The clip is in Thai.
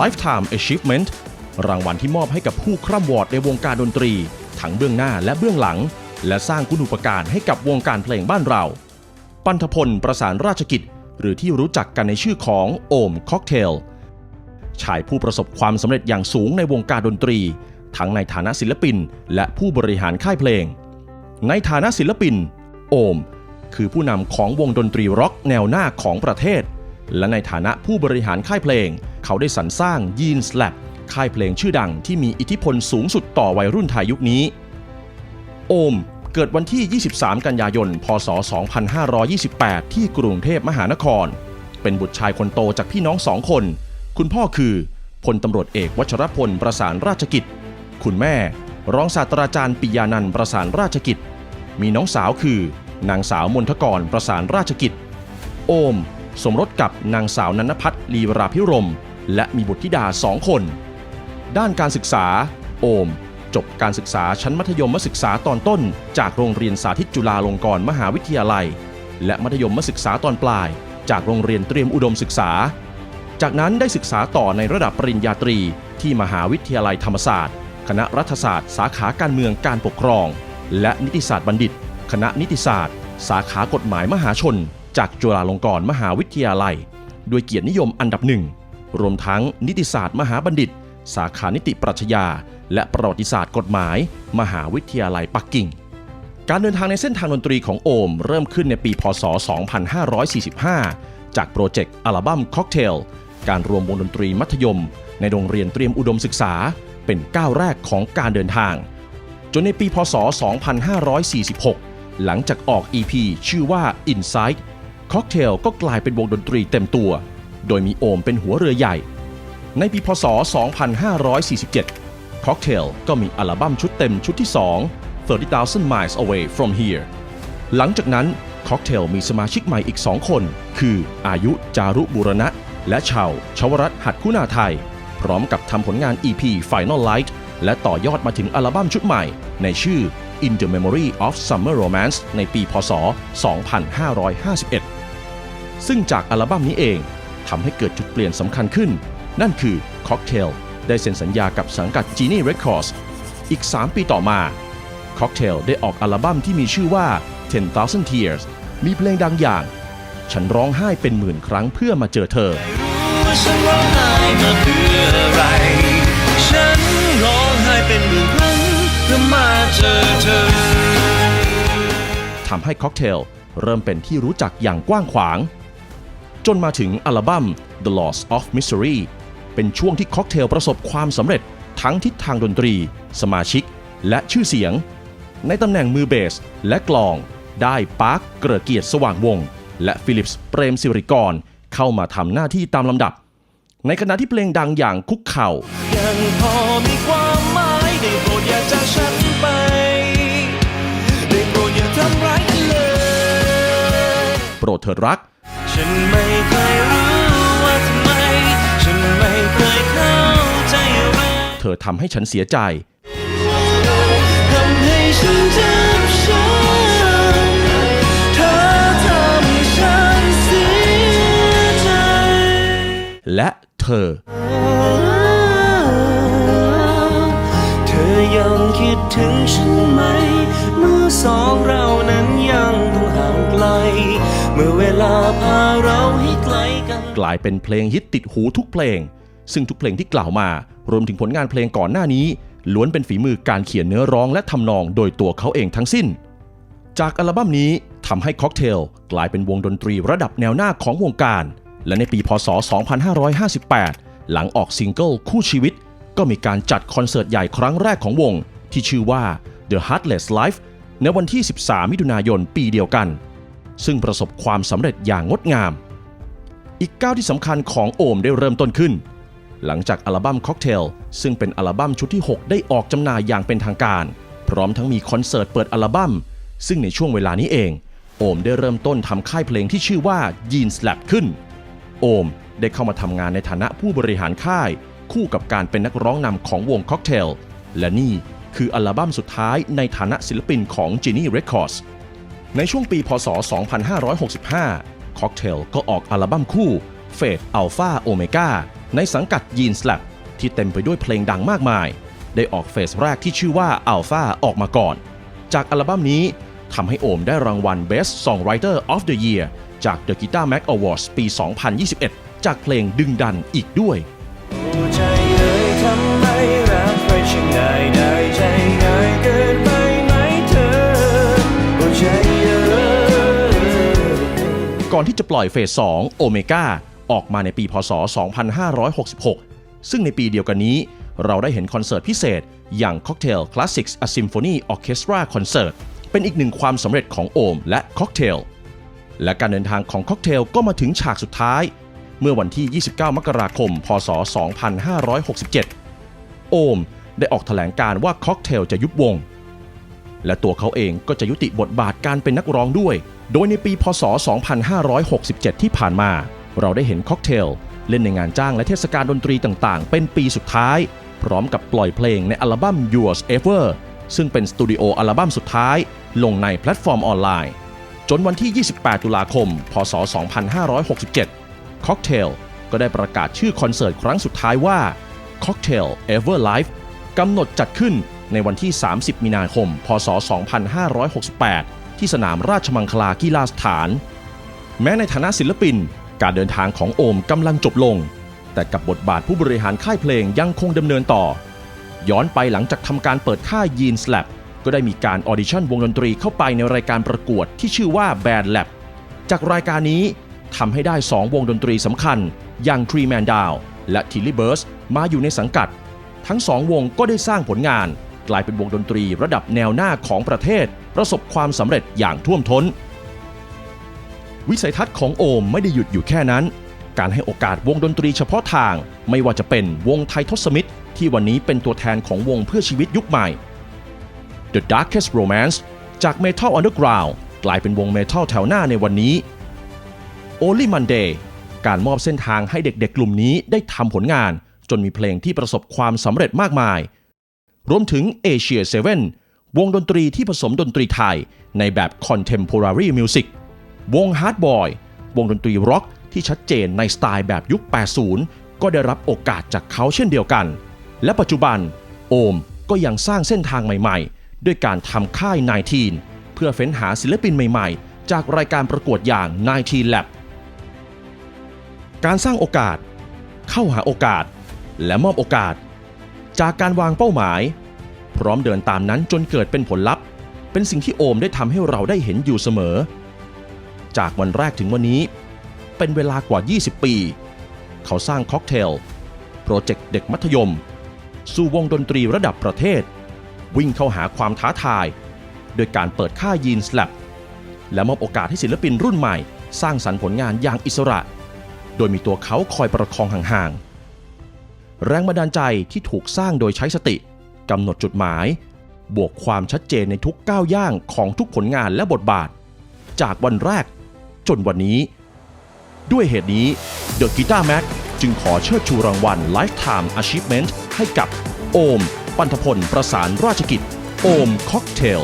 Lifetime Achievement รางวัลที่มอบให้กับผู้คร่ำวอดในวงการดนตรี ทั้งเบื้องหน้าและเบื้องหลัง และสร้างคุณูปการให้กับวงการเพลงบ้านเรา ปันธพลประสานราชกิจ หรือที่รู้จักกันในชื่อของโอมค็อกเทลชายผู้ประสบความสำเร็จอย่างสูงในวงการดนตรี ทั้งในฐานะศิลปิน และผู้บริหารค่ายเพลง ในฐานะศิลปิน โอม คือผู้นำของวงดนตรีร็อกแนวหน้าของประเทศ และในฐานะผู้บริหารค่ายเพลง เขาได้สรรสร้างยีนส์แลบค่ายเพลงชื่อดังที่มีอิทธิพลสูงสุดต่อวัยรุ่นไทยยุคนี้ โอมเกิดวันที่ 23 กันยายน พศ 2528 ที่กรุงเทพมหานคร เป็นบุตรชายคนโตจากพี่น้องสองคน คุณพ่อคือพลตำรวจเอกวัชรพลประสานราชกิจ คุณแม่ รองศาสตราจารย์ปิยานันท์ประสานราชกิจ มีน้องสาวคือ นางสาวมนทกรประสานราชกิจ โอม สมรสกับนางสาวนันพัฒน์ลีวราพิรม และมีบุตรธิดาสองคน ด้านการศึกษา โอม จบการศึกษาชั้นมัธยมศึกษาตอนต้น จากโรงเรียนสาธิตจุฬาลงกรณ์มหาวิทยาลัย และมัธยมศึกษาตอนปลาย จากโรงเรียนเตรียมอุดมศึกษา จากนั้นได้ศึกษาต่อในระดับปริญญาตรีที่มหาวิทยาลัยธรรมศาสตร์ คณะรัฐศาสตร์ สาขาการเมืองการปกครอง และนิติศาสตร์บัณฑิต คณะนิติศาสตร์ สาขากฎหมายมหาชน จากจุฬาลงกรณ์มหาวิทยาลัย ด้วยเกียรตินิยมอันดับหนึ่ง รวมทั้งนิติศาสตร์มหาบัณฑิต สาขานิติปรัชญา และประวัติศาสตร์กฎหมาย มหาวิทยาลัยปักกิ่ง การเดินทางในเส้นทางดนตรีของโอม เริ่มขึ้นในปีพศ 2545 จากโปรเจกต์อัลบั้มค็อกเทลการรวมวงดนตรีมัธยม ในโรงเรียนเตรียมอุดมศึกษาเป็นก้าวแรกของการเดินทาง จนในปีพศ 2546 หลังจากออก EP ชื่อว่า Insight Cocktail ก็กลายเป็นวงดนตรีเต็มตัว โดยมีโอมเป็นหัวเรือใหญ่ ในปีพศ 2547 Cocktail ก็มีอัลบั้มชุดเต็มชุดที่ 2 30,000 Miles Away from Here หลังจากนั้น Cocktail มีสมาชิกใหม่อีก 2 คน คืออายุจารุบุรณะ และชาวชวรัตหัตถคุณาไทย พร้อมกับทำผลงาน EP Final Light และต่อยอดมาถึงอัลบั้มชุดใหม่ ในชื่อ In the Memory of Summer Romance ในปีพศ 2551 ซึ่งจากอัลบั้มนี้เองทำให้เกิดจุดเปลี่ยนสำคัญขึ้น นั่นคือ Cocktail ได้เซ็นสัญญากับสังกัด Genie Records อีก 3 ปีต่อมา Cocktail ได้ออกอัลบั้มที่มีชื่อว่า 10,000 Tears มีเพลงดังอย่าง ฉันร้องไห้เป็นหมื่นครั้งเพื่อมาเจอเธอว่าฉันร้องไห้มาเพื่ออะไร ฉันร้องไห้เป็นหมื่นครั้งเพื่อมาเจอเธอทำให้ค็อกเทลเริ่มเป็นที่รู้จักอย่างกว้างขวาง จนมาถึงอัลบั้ม The Loss of Mystery เป็นช่วงที่ค็อกเทลประสบความสำเร็จทั้งทิศทางดนตรี สมาชิก และชื่อเสียง ในตำแหน่งมือเบสและกลอง ได้ปาร์คเกระเกียรติสว่างวงศ์และฟิลิปส์เปรมสิริกร เข้ามาทำหน้าที่ตามลำดับ ในขณะที่เพลงดังอย่างคุกเข่ายังพอมีความหมายได้โปรดอย่าจากฉันไปได้โปรดอย่าทำร้ายกันเลย โปรดเถิดรัก ฉันไม่เคยรู้ว่าทำไม ฉันไม่เคยเข้าใจอะไรเธอทำให้ฉันเสียใจ ทำให้ฉันเจ็บช้ำเธอทำให้ฉันเสียใจ และเธอ เธอยังคิดถึงฉัน กลายเป็นเพลงฮิตติดหูทุกเพลง ซึ่งทุกเพลงที่กล่าวมารวมถึงผลงานเพลงก่อนหน้านี้ ล้วนเป็นฝีมือการเขียนเนื้อร้องและทำนองโดยตัวเขาเองทั้งสิ้น จากอัลบั้มนี้ทำให้ค็อกเทลกลายเป็นวงดนตรีระดับแนวหน้าของวงการ และในปีพศ 2558 หลังออกซิงเกิลคู่ชีวิต ก็มีการจัดคอนเสิร์ตใหญ่ครั้งแรกของวง ที่ชื่อว่า The Heartless Life ในวันที่ 13 มิถุนายนปีเดียวกัน ซึ่งประสบความสำเร็จอย่างงดงาม อีกก้าวที่สำคัญของโอมได้เริ่มต้นขึ้น หลังจากอัลบั้มค็อกเทลซึ่งเป็นอัลบั้มชุดที่ 6 ได้ออกจำหน่ายอย่างเป็นทางการ พร้อมทั้งมีคอนเสิร์ตเปิดอัลบั้ม ซึ่งในช่วงเวลานี้เอง โอมได้เริ่มต้นทำค่ายเพลงที่ชื่อว่า Jean Slap ขึ้น โอมได้เข้ามาทำงานในฐานะผู้บริหารค่าย คู่กับการเป็นนักร้องนำของวงค็อกเทลและนี่คืออัลบั้มสุดท้ายในฐานะศิลปินของ Genie Records ในช่วงปีพศ 2565 Cocktail ก็ออกอัลบั้มคู่ Fate Alpha Omega ในสังกัดยีนส Lab ที่เต็มไปด้วยเพลงดังมากมาย ได้ออกเฟสแรกที่ชื่อว่า Alpha ออกมาก่อน จากอัลบั้มนี้ทำให้โอมได้รางวัล Best Songwriter of the Year จาก The Guitar Mag Awards ปี 2021 จากเพลงดึงดันอีกด้วยหัวใจเอ่ย ก่อนที่จะปล่อยเฟส 2 โอเมก้าออกมาในปีพศ 2566 ซึ่งในปีเดียวกันนี้ เราได้เห็นคอนเสิร์ตพิเศษ อย่าง Cocktail Classics A Symphony Orchestra Concert เป็นอีกหนึ่งความสำเร็จของโอมและ Cocktail และการเดินทางของ Cocktail ก็มาถึงฉากสุดท้าย เมื่อวันที่ 29 มกราคม พศ 2567 โอมได้ออกแถลงการว่า Cocktail จะยุบวง และตัวเขาเองก็จะยุติบทบาทการเป็นนักร้องด้วย โดยในปีพศ 2567 ที่ผ่านมา เราได้เห็นค็อกเทล เล่นในงานจ้างและเทศกาลดนตรีต่างๆ เป็นปีสุดท้าย พร้อมกับปล่อยเพลงในอัลบั้ม Yours Ever ซึ่งเป็นสตูดิโออัลบั้มสุดท้าย ลงในแพลตฟอร์มออนไลน์ จนวันที่ 28 ตุลาคม พศ 2567 Cocktail ก็ได้ประกาศชื่อคอนเสิร์ตครั้งสุดท้ายว่า Cocktail Ever Live กำหนดจัดขึ้น ในวันที่ 30 มีนาคม พศ 2568 ที่สนามราชมังคลากีฬาสถาน แม้ในฐานะศิลปิน การเดินทางของโอมกำลังจบลง แต่กับบทบาทผู้บริหารค่ายเพลงยังคงดำเนินต่อ ย้อนไปหลังจากทำการเปิดค่ายยีนส Lab ก็ได้มีการออดิชั่นวงดนตรีเข้าไปในรายการประกวดที่ชื่อว่า Band Lab จากรายการนี้ทำให้ได้ 2 วงดนตรีสำคัญ อย่าง Tree Man Down และ Tilly b u r s มาอยู่ในสังกัด ทั้งสองวงก็ได้สร้างผลงาน กลายเป็นวงดนตรีระดับแนวหน้าของประเทศ ประสบความสำเร็จอย่างท่วมท้น วิสัยทัศน์ของโอมไม่ได้หยุดอยู่แค่นั้น การให้โอกาสวงดนตรีเฉพาะทาง ไม่ว่าจะเป็นวงไททศมิตร ที่วันนี้เป็นตัวแทนของวงเพื่อชีวิตยุคใหม่ The Darkest Romance จาก Metal Underground กลายเป็นวงเมทัลแถวหน้าในวันนี้ Only Monday การมอบเส้นทางให้เด็กๆ กลุ่มนี้ได้ทำผลงาน จนมีเพลงที่ประสบความสำเร็จมากมาย รวมถึง Asia 7วงดนตรีที่ผสมดนตรีไทยในแบบ Contemporary Music วง Hard Boy วงดนตรีร็อกที่ชัดเจนในสไตล์แบบยุค 80 ก็ได้รับโอกาสจากเขาเช่นเดียวกัน และปัจจุบัน โอมก็ยังสร้างเส้นทางใหม่ๆ ด้วยการทำค่าย 19 เพื่อเฟ้นหาศิลปินใหม่ๆ จากรายการประกวดอย่าง 19 Lab การสร้างโอกาส เข้าหาโอกาส และมอบโอกาส จากการวางเป้าหมาย พร้อมเดินตามนั้นจนเกิดเป็นผลลัพธ์ เป็นสิ่งที่โอมได้ทำให้เราได้เห็นอยู่เสมอ จากวันแรกถึงวันนี้ เป็นเวลากว่า 20 ปี เขาสร้างค็อกเทล โปรเจกต์เด็กมัธยม สู่วงดนตรีระดับประเทศ วิ่งเข้าหาความท้าทาย โดยการเปิดค่ายยีนส Lab และมอบโอกาสให้ศิลปินรุ่นใหม่ สร้างสรรค์ผลงานอย่างอิสระ โดยมีตัวเขาคอยประคองห่างๆ แรงบันดาลใจที่ถูกสร้างโดยใช้สติกำหนดจุดหมาย บวกความชัดเจนในทุกก้าวย่างของทุกผลงานและบทบาท จากวันแรกจนวันนี้ ด้วยเหตุนี้ The Guitar Mag จึงขอเชิดชูรางวัล Lifetime Achievement ให้กับโอม ปันธพล ประสานราชกิจ โอมค็อกเทล